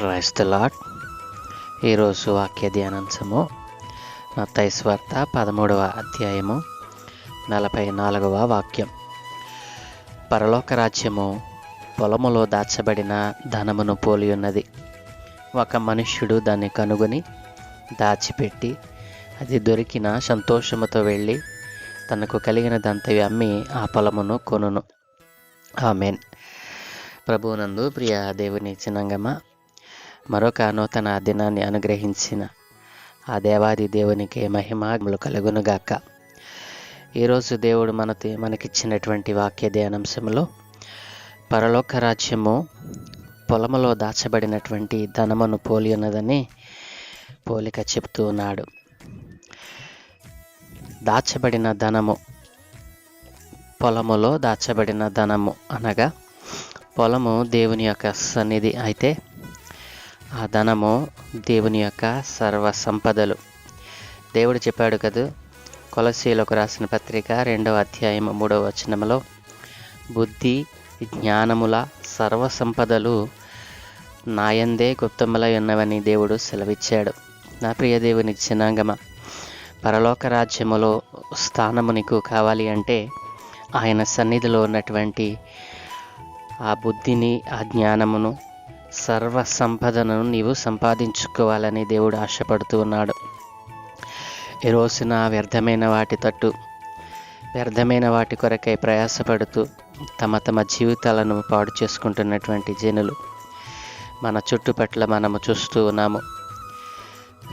Price the lot ఈరోజు వాక్య ధ్యానాంశము తైస్వార్త పదమూడవ అధ్యాయము నలభై నాలుగవ వాక్యం. పరలోక రాజ్యము పొలములో దాచబడిన ధనమును పోలి ఉన్నది. ఒక మనుష్యుడు దాన్ని కనుగొని దాచిపెట్టి అది దొరికిన సంతోషముతో వెళ్ళి తనకు కలిగిన దంతవి అమ్మి ఆ పొలమును కొనును. ఆమెన్. ప్రభువునందు ప్రియ దేవుని చిన్నంగమ్మ మరొక నూతన దినాన్ని అనుగ్రహించిన ఆ దేవాది దేవునికి మహిమలు కలుగునుగాక ఈరోజు దేవుడు మన మనకిచ్చినటువంటి వాక్య ధ్యానాంశంలో పరలోక రాజ్యము పొలములో దాచబడినటువంటి ధనమును పోలి ఉన్నదని పోలిక చెప్తూ ఉన్నాడు. దాచబడిన ధనము పొలములో దాచబడిన ధనము అనగా పొలము దేవుని యొక్క సన్నిధి అయితే ఆ ధనము దేవుని యొక్క సర్వ సంపదలు దేవుడు చెప్పాడు కదా? కొలసీలకు రాసిన పత్రిక రెండవ అధ్యాయం మూడవ వచనంలో బుద్ధి జ్ఞానముల సర్వ సంపదలు నాయందే గుప్తములై ఉన్నవని దేవుడు సెలవిచ్చాడు. నా ప్రియ దేవుని జనాంగమ పరలోక రాజ్యములో స్థానము నీకు కావాలి అంటే ఆయన సన్నిధిలో ఉన్నటువంటి ఆ బుద్ధిని ఆ జ్ఞానమును సర్వ సంపదను నీవు సంపాదించుకోవాలని దేవుడు ఆశపడుతూ ఉన్నాడు. ఈ రోజున వ్యర్థమైన వాటి తట్టు వ్యర్థమైన వాటి కొరకై ప్రయాసపడుతూ తమ తమ జీవితాలను పాడు చేసుకుంటున్నటువంటి జనులు మన చుట్టుపట్ల మనము చూస్తూ ఉన్నాము.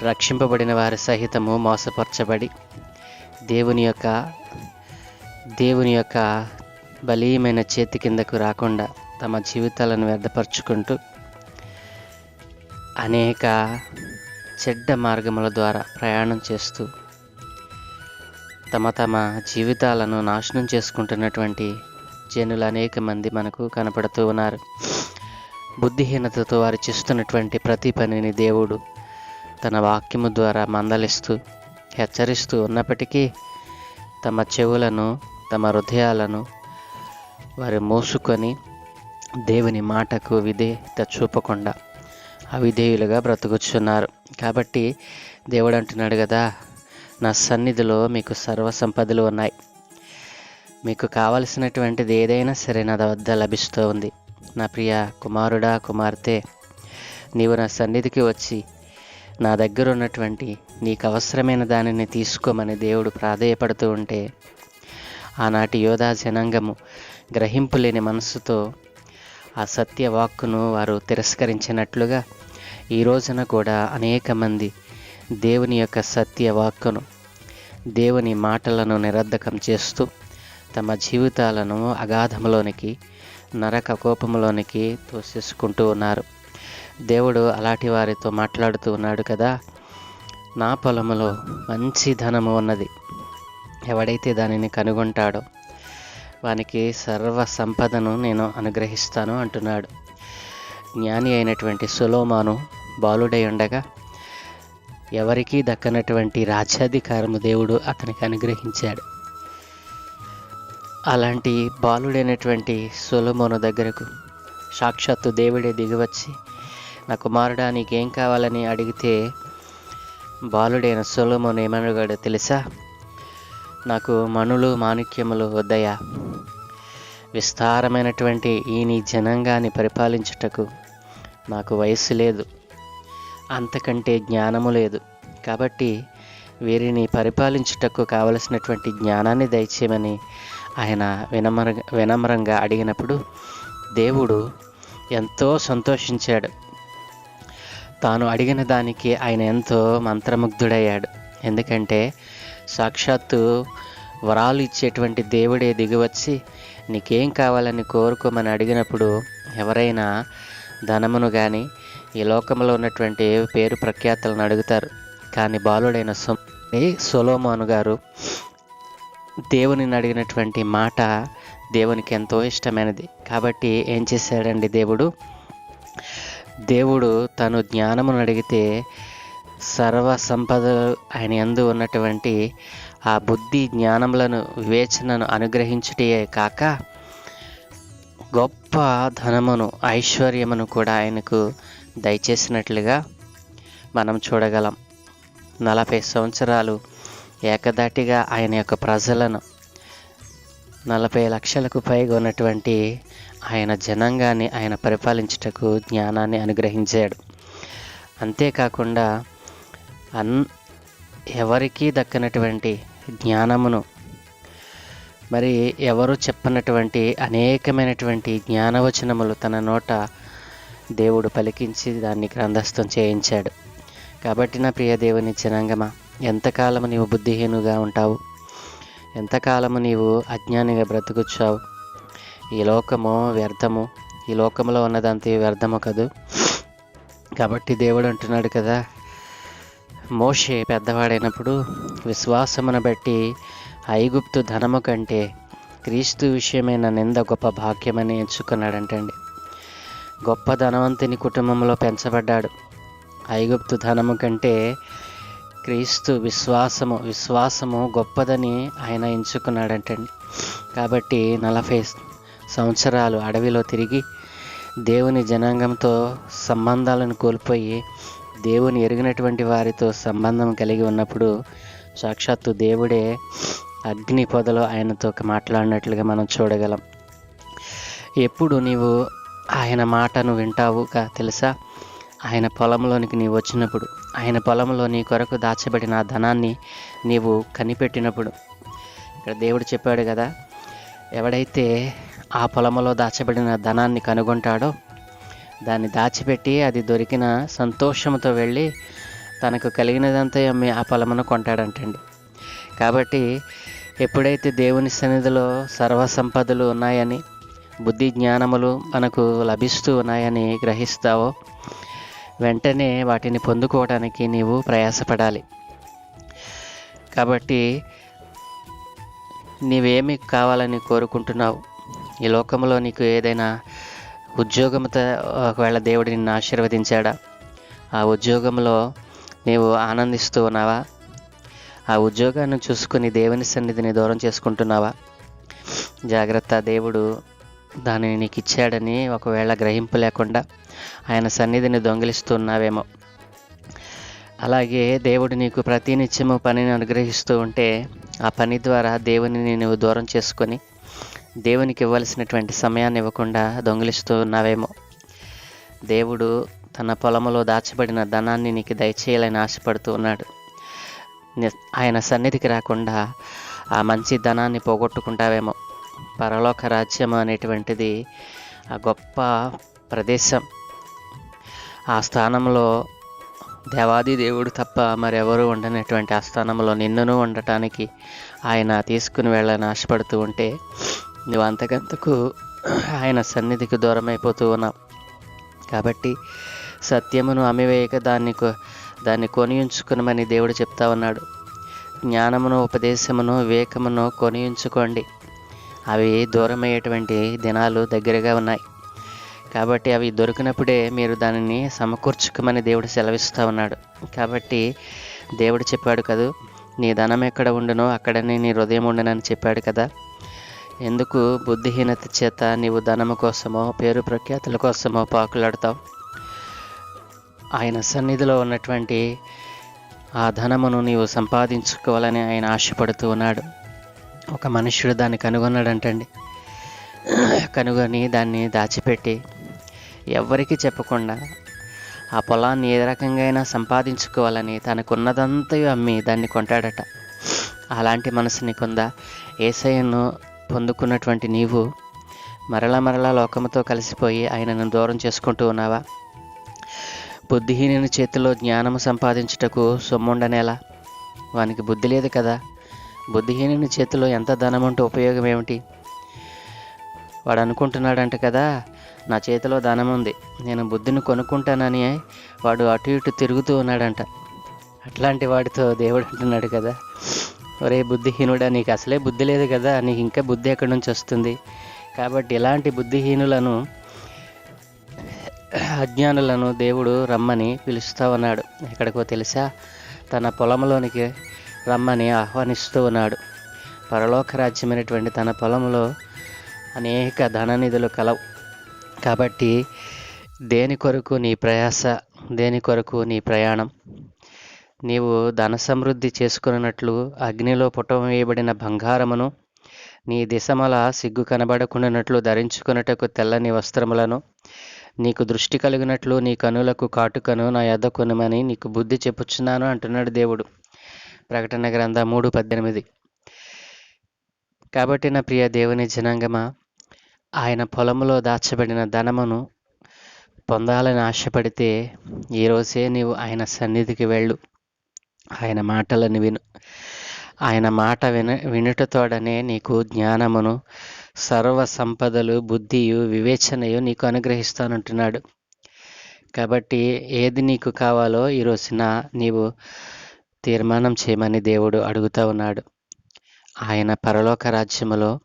రక్షింపబడిన వారి సహితము మోసపరచబడి దేవుని యొక్క దేవుని యొక్క బలీయమైన చేతి కిందకు రాకుండా తమ జీవితాలను వ్యర్థపరుచుకుంటూ అనేక చెడ్డ మార్గముల ద్వారా ప్రయాణం చేస్తూ తమ తమ జీవితాలను నాశనం చేసుకుంటున్నటువంటి జనులు అనేక మంది మనకు కనపడుతూ ఉన్నారు. బుద్ధిహీనతతో వారు చేస్తున్నటువంటి ప్రతి పనిని దేవుడు తన వాక్యము ద్వారా మందలిస్తూ హెచ్చరిస్తూ ఉన్నప్పటికీ తమ చెవులను తమ హృదయాలను వారు మోసుకొని దేవుని మాటకు విధేయత చూపకుండా అవిధేయులుగా బ్రతుకుచున్నారు. కాబట్టి దేవుడు అంటున్నాడు కదా నా సన్నిధిలో మీకు సర్వ సంపదలు ఉన్నాయి. మీకు కావలసినటువంటిది ఏదైనా సరే నా వద్ద లభిస్తూ ఉంది. నా ప్రియ కుమారుడా కుమార్తె నీవు నా సన్నిధికి వచ్చి నా దగ్గర ఉన్నటువంటి నీకు అవసరమైన దానిని తీసుకోమని దేవుడు ప్రాధేయపడుతూ ఉంటే ఆనాటి యోధా జనాంగము గ్రహింపు లేని ఆ సత్య వాక్కును వారు తిరస్కరించినట్లుగా ఈ రోజున కూడా అనేక మంది దేవుని యొక్క సత్య వాక్కును దేవుని మాటలను నిరర్ధకం చేస్తూ తమ జీవితాలను అగాధంలోనికి నరక కోపంలోనికి తోసేసుకుంటూ ఉన్నారు. దేవుడు అలాంటి వారితో మాట్లాడుతూ ఉన్నాడు కదా. నా పొలంలో మంచి ధనము ఉన్నది. ఎవడైతే దానిని కనుగొంటాడో వానికి సర్వ సంపదను నేను అనుగ్రహిస్తాను అంటున్నాడు. జ్ఞాని అయినటువంటి సులోమాను బాలుడై ఉండగా ఎవరికీ దక్కనటువంటి రాజ్యాధికారము దేవుడు అతనికి అనుగ్రహించాడు. అలాంటి బాలుడైనటువంటి సులోమోను దగ్గరకు సాక్షాత్తు దేవుడే దిగివచ్చి నా కుమారుడా నీకేం కావాలని అడిగితే బాలుడైన సులోమోను ఏమనగాడో తెలుసా? నాకు మణులు మాణిక్యములు వద్దయా విస్తారమైనటువంటి ఈ నీ జనాంగాన్ని పరిపాలించుటకు నాకు వయస్సు లేదు. అంతకంటే జ్ఞానము లేదు. కాబట్టి వీరిని పరిపాలించుటకు కావలసినటువంటి జ్ఞానాన్ని దయచేయమని ఆయన వినమ్ర వినమ్రంగా అడిగినప్పుడు దేవుడు ఎంతో సంతోషించాడు. తాను అడిగిన దానికి ఆయన ఎంతో మంత్రముగ్ధుడయ్యాడు. ఎందుకంటే సాక్షాత్తు వరాలు ఇచ్చేటువంటి దేవుడే దిగివచ్చి నీకేం కావాలని కోరుకోమని అడిగినప్పుడు ఎవరైనా ధనమును కానీ ఈ లోకంలో ఉన్నటువంటి పేరు ప్రఖ్యాతలను అడుగుతారు. కానీ బాలుడైన సొలోమాను గారు దేవునిని అడిగినటువంటి మాట దేవునికి ఎంతో ఇష్టమైనది. కాబట్టి ఏం చేశాడండి దేవుడు? దేవుడు తను జ్ఞానమును అడిగితే సర్వ సంపదలు ఆయన ఎందు ఉన్నటువంటి ఆ బుద్ధి జ్ఞానములను వివేచనను అనుగ్రహించుటే కాక గొప్ప ధనమును ఐశ్వర్యమును కూడా ఆయనకు దయచేసినట్లుగా మనం చూడగలం. నలభై సంవత్సరాలు ఏకదాటిగా ఆయన యొక్క ప్రజలను నలభై లక్షలకు పైగా ఉన్నటువంటి ఆయన జనాంగాన్ని ఆయన పరిపాలించుటకు జ్ఞానాన్ని అనుగ్రహించాడు. అంతేకాకుండా అన్ ఎవరికీ దక్కనటువంటి జ్ఞానమును. మరి ఎవరు చెప్పనటువంటి అనేకమైనటువంటి జ్ఞానవచనములు తన నోట దేవుడు పలికించి దాన్ని గ్రంథస్థం చేయించాడు. కాబట్టి నా ప్రియ దేవుని జనాంగమా ఎంతకాలము నీవు బుద్ధిహీనుగా ఉంటావు? ఎంతకాలము నీవు అజ్ఞానిగా బ్రతుకుచ్చావు? ఈ లోకము వ్యర్థము ఈ లోకంలో ఉన్నదంతా వ్యర్థము కదూ? కాబట్టి దేవుడు అంటున్నాడు కదా మోషే పెద్దవాడైనప్పుడు విశ్వాసమును బట్టి ఐగుప్తు ధనము కంటే క్రీస్తు విషయమైన నింద గొప్ప భాగ్యమని ఎంచుకున్నాడంటండి. గొప్ప ధనవంతుని కుటుంబంలో పెంచబడ్డాడు. ఐగుప్తు ధనము కంటే క్రీస్తు విశ్వాసము విశ్వాసము గొప్పదని ఆయన ఎంచుకున్నాడంటండి. కాబట్టి నలభై సంవత్సరాలు అడవిలో తిరిగి దేవుని జనాంగంతో సంబంధాలను కోల్పోయి దేవుని ఎరిగినటువంటి వారితో సంబంధం కలిగి ఉన్నప్పుడు సాక్షాత్తు దేవుడే అగ్ని పొదలో ఆయనతో మాట్లాడినట్లుగా మనం చూడగలం. ఎప్పుడు నీవు ఆయన మాటను వింటావుగా తెలుసా? ఆయన పొలంలోనికి నీవు వచ్చినప్పుడు ఆయన పొలంలో నీ కొరకు దాచబడిన ఆ ధనాన్ని నీవు కనిపెట్టినప్పుడు. ఇక్కడ దేవుడు చెప్పాడు కదా ఎవడైతే ఆ పొలంలో దాచబడిన ధనాన్ని కనుగొంటాడో దాన్ని దాచిపెట్టి అది దొరికిన సంతోషంతో వెళ్ళి తనకు కలిగినదంతా అమ్మి ఆ పొలమును కొంటాడంటండి. కాబట్టి ఎప్పుడైతే దేవుని సన్నిధిలో సర్వ సంపదలు ఉన్నాయని బుద్ధి జ్ఞానములు మనకు లభిస్తూ ఉన్నాయని గ్రహిస్తావో వెంటనే వాటిని పొందుకోవడానికి నీవు ప్రయాసపడాలి. కాబట్టి నీవేమి కావాలని కోరుకుంటున్నావు? ఈ లోకంలో నీకు ఏదైనా ఉద్యోగంతో ఒకవేళ దేవుడు నిన్ను ఆశీర్వదించాడా? ఆ ఉద్యోగంలో నీవు ఆనందిస్తూ ఉన్నావా? ఆ ఉద్యోగాన్ని చూసుకుని దేవుని సన్నిధిని దూరం చేసుకుంటున్నావా? జాగ్రత్త దేవుడు దానిని నీకు ఇచ్చాడని ఒకవేళ గ్రహింపు లేకుండా ఆయన సన్నిధిని దొంగిలిస్తున్నావేమో అలాగే దేవుడు నీకు ప్రతినిత్యము పనిని అనుగ్రహిస్తూ ఉంటే ఆ పని ద్వారా దేవుని నువ్వు దూరం చేసుకొని దేవునికి ఇవ్వాల్సినటువంటి సమయాన్ని ఇవ్వకుండా దొంగిలిస్తూ ఉన్నావేమో దేవుడు తన పొలములో దాచబడిన ధనాన్ని నీకు దయచేయాలని ఆశపడుతూ ఉన్నాడు. ఆయన సన్నిధికి రాకుండా ఆ మంచి ధనాన్ని పోగొట్టుకుంటావేమో. పరలోక రాజ్యం అనేటువంటిది ఆ గొప్ప ప్రదేశం. ఆ స్థానంలో దేవాది దేవుడు తప్ప మరెవరు ఉండనటువంటి ఆ స్థానంలో నిన్నును ఉండటానికి ఆయన తీసుకుని వెళ్ళని ఆశపడుతూ ఉంటే నువ్వు అంతకంతకు ఆయన సన్నిధికి దూరం అయిపోతూ ఉన్నావు. కాబట్టి సత్యమును అమివేయక దాన్ని దాన్ని కొనియుంచుకునమని దేవుడు చెప్తా ఉన్నాడు. జ్ఞానమును ఉపదేశమును వివేకమును కొని ఉంచుకోండి. అవి దూరమయ్యేటువంటి దినాలు దగ్గరగా ఉన్నాయి. కాబట్టి అవి దొరికినప్పుడే మీరు దానిని సమకూర్చుకోమని దేవుడు సెలవిస్తూ ఉన్నాడు. కాబట్టి దేవుడు చెప్పాడు కదూ నీ ధనం ఎక్కడ ఉండునో అక్కడనే నీ హృదయం ఉండనని చెప్పాడు కదా. ఎందుకు బుద్ధిహీనత చేత నీవు ధనము కోసమో పేరు ప్రఖ్యాతుల కోసమో పాకులాడతావు? ఆయన సన్నిధిలో ఉన్నటువంటి ఆ ధనమును నీవు సంపాదించుకోవాలని ఆయన ఆశపడుతూ ఉన్నాడు. ఒక మనుష్యుడు దాన్ని కనుగొన్నాడంటండి. కనుగొని దాన్ని దాచిపెట్టి ఎవ్వరికీ చెప్పకుండా ఆ పొలాన్ని ఏ రకంగా అయినా సంపాదించుకోవాలని తనకున్నదంతా అమ్మి దాన్ని కొంటాడట. అలాంటి మనసు నీకుందా? ఏసయ్యను పొందుకున్నటువంటి నీవు మరలా మరలా లోకముతో కలిసిపోయి ఆయనను దూరం చేసుకుంటూ ఉన్నావా? బుద్ధిహీనుని చేతిలో జ్ఞానము సంపాదించుటకు సొమ్ముండనేలా? వానికి బుద్ధి లేదు కదా. బుద్ధిహీనుని చేతిలో ఎంత ధనం ఉంటే ఉపయోగం ఏమిటి వాడు అనుకుంటున్నాడంట కదా నా చేతిలో ధనం ఉంది నేను బుద్ధిని కొనుక్కుంటానని వాడు అటు ఇటు తిరుగుతూ ఉన్నాడంట. అట్లాంటి వాడితో దేవుడు అంటున్నాడు కదా. ఒరే బుద్ధిహీనుడా నీకు అసలే బుద్ధి లేదు కదా నీకు ఇంకా బుద్ధి ఎక్కడి నుంచి వస్తుంది? కాబట్టి ఇలాంటి బుద్ధిహీనులను అజ్ఞానులను దేవుడు రమ్మని పిలుస్తూ ఉన్నాడు. ఎక్కడికో తెలుసా? తన పొలంలోనికి రమ్మని ఆహ్వానిస్తూ ఉన్నాడు. పరలోక రాజ్యమైనటువంటి తన పొలంలో అనేక ధననిధులు కలవు. కాబట్టి దేని కొరకు నీ ప్రయాస దేని కొరకు నీ ప్రయాణం? నీవు ధన సమృద్ధి చేసుకున్నట్లు అగ్నిలో పుటం వేయబడిన బంగారమును నీ దిశమల సిగ్గు కనబడకుండానట్లు ధరించుకున్నటకు తెల్లని వస్త్రములను నీకు దృష్టి కలిగినట్లు నీ కనులకు కాటుకను నా యొద్ద కొనుమని నీకు బుద్ధి చెప్పుచున్నాను అంటున్నాడు దేవుడు. ప్రకటన గ్రంథ మూడు పద్దెనిమిది. కాబట్టి నా ప్రియ దేవుని జనాంగమా ఆయన పొలములో దాచబడిన ధనమును పొందాలని ఆశపడితే ఈరోజే నీవు ఆయన సన్నిధికి వెళ్ళు. ఆయన మాటలను విను. ఆయన మాట విన వినుటతోడనే నీకు జ్ఞానమును సర్వ సంపదలు బుద్ధియు వివేచనయు నీకు అనుగ్రహిస్తానంటున్నాడు. కాబట్టి ఏది నీకు కావాలో ఈ రోజున నీవు తీర్మానం చేయమని దేవుడు అడుగుతా ఉన్నాడు. ఆయన పరలోక రాజ్యములో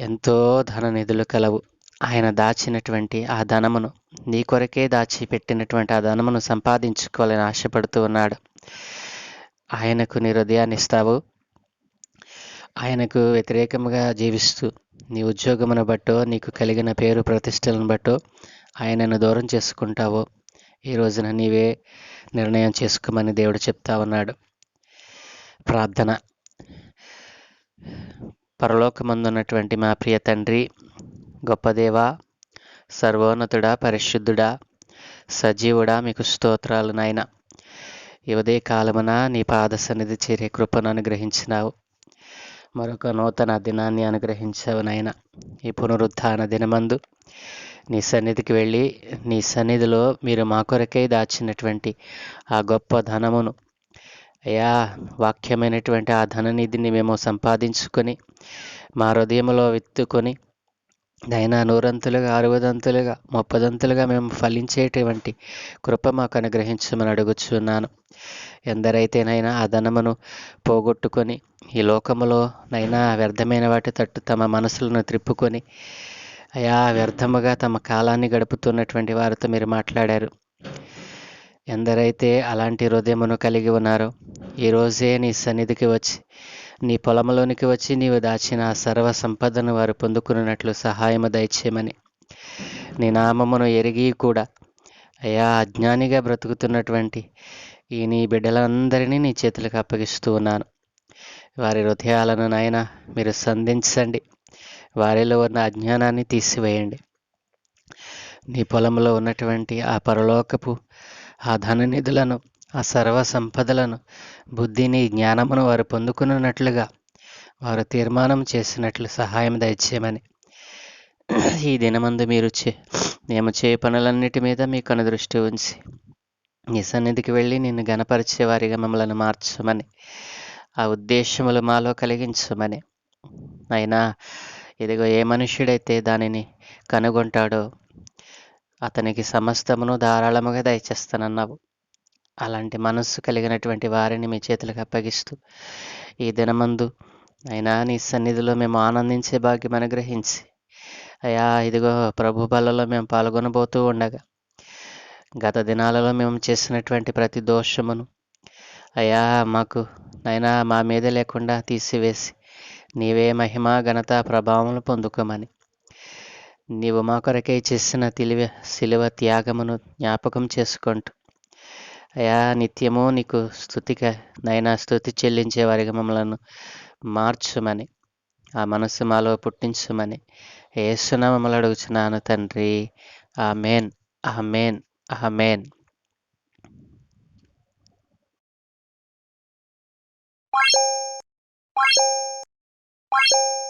ఎంతో ధన నిధులు కలవు. ఆయన దాచినటువంటి ఆ ధనమును నీ కొరకే దాచి పెట్టినటువంటి ఆ ధనమును సంపాదించుకోవాలని ఆశపడుతూ ఉన్నాడు. ఆయనకు నీ హృదయాన్ని ఇస్తావు. ఆయనకు వ్యతిరేకంగా జీవిస్తూ నీ ఉద్యోగమును బట్టో నీకు కలిగిన పేరు ప్రతిష్టలను బట్టో ఆయనను దూరం చేసుకుంటావో. ఈ రోజున నీవే నిర్ణయం చేసుకోమని దేవుడు చెప్తా ఉన్నాడు. ప్రార్థన. పరలోకమందున్నటువంటి మా ప్రియ తండ్రి గొప్పదేవా సర్వోన్నతుడా పరిశుద్ధుడా సజీవుడా మీకు స్తోత్రాలు నాయన. ఈ ఉదయ కాలమున నీ పాద సన్నిధి చేరే కృపను అనుగ్రహించినావు. మరొక నూతన దినాన్ని అనుగ్రహించావు నాయన. ఈ పునరుత్థాన దినమందు నీ సన్నిధికి వెళ్ళి నీ సన్నిధిలో మీరు మా కొరకై దాచినటువంటి ఆ గొప్ప ధనమును అయ్యా వాక్యమైనటువంటి ఆ ధననిధిని మేము సంపాదించుకొని మా హృదయంలో విత్తుకొని నైనా నూరంతులుగా అరవదంతులుగా ముప్పదంతులుగా మేము ఫలించేటువంటి కృప మాకు అనుగ్రహించమని అడుగుచున్నాను. ఎందరైతేనైనా ఆ ధనమును పోగొట్టుకొని ఈ లోకములో నైనా వ్యర్థమైన వాటి తట్టు తమ మనసులను త్రిప్పుకొని అయా వ్యర్థముగా తమ కాలాన్ని గడుపుతున్నటువంటి వారితో మీరు మాట్లాడారు. ఎందరైతే అలాంటి హృదయమును కలిగి ఉన్నారో ఈరోజే నీ సన్నిధికి వచ్చి నీ పొలంలోనికి వచ్చి నీవు దాచిన ఆ సర్వ సంపదను వారు పొందుకున్నట్లు సహాయము దయచేయమని. నీ నామమును ఎరిగి కూడా అయా అజ్ఞానిగా బ్రతుకుతున్నటువంటి ఈ నీ బిడ్డలందరినీ నీ చేతులకు అప్పగిస్తూ ఉన్నాను. వారి హృదయాలను నాయన మీరు సంధించండి. వారిలో ఉన్న అజ్ఞానాన్ని తీసివేయండి. నీ పొలంలో ఉన్నటువంటి ఆ పరలోకపు ఆ ధన నిధులను ఆ సర్వ సంపదలను బుద్ధిని జ్ఞానమును వారు పొందుకున్నట్లుగా వారు తీర్మానం చేసినట్లు సహాయం దయచేయమని. ఈ దినమందు మీరు చే మేము చే పనులన్నిటి మీద మీకు దృష్టి ఉంచి నీ సన్నిధికి వెళ్ళి నిన్ను గనపరిచే వారిగా మమ్మల్ని మార్చమని ఆ ఉద్దేశములు మాలో కలిగించమని. అయినా ఇదిగో ఏ మనుష్యుడైతే దానిని కనుగొంటాడో అతనికి సమస్తమును ధారాళముగా దయచేస్తానన్నావు. అలాంటి మనస్సు కలిగినటువంటి వారిని మీ చేతులకు అప్పగిస్తూ ఈ దినమందు అయినా నీ సన్నిధిలో మేము ఆనందించే భాగ్యం అనుగ్రహించి అయా ఇదిగో ప్రభు బలలో మేము పాల్గొనబోతూ ఉండగా గత దినాలలో మేము చేసినటువంటి ప్రతి దోషమును అయా మాకు నైనా మా మీద లేకుండా తీసివేసి నీవే మహిమ ఘనత ప్రభావం పొందుకోమని నీవు మా కొరకై చేసిన తెలివి శిలువ త్యాగమును జ్ఞాపకం చేసుకుంటూ అయా నిత్యము నీకు స్థుతిక నైనా స్థుతి చెల్లించే వారిగా మమ్మలను మార్చుమని ఆ మనస్సు మాలో పుట్టించుమని ఏసున మమ్మల్ని అడుగుచున్నాను తండ్రి ఆ మేన్ ఆ మేన్ ఆ మేన్ Thank you.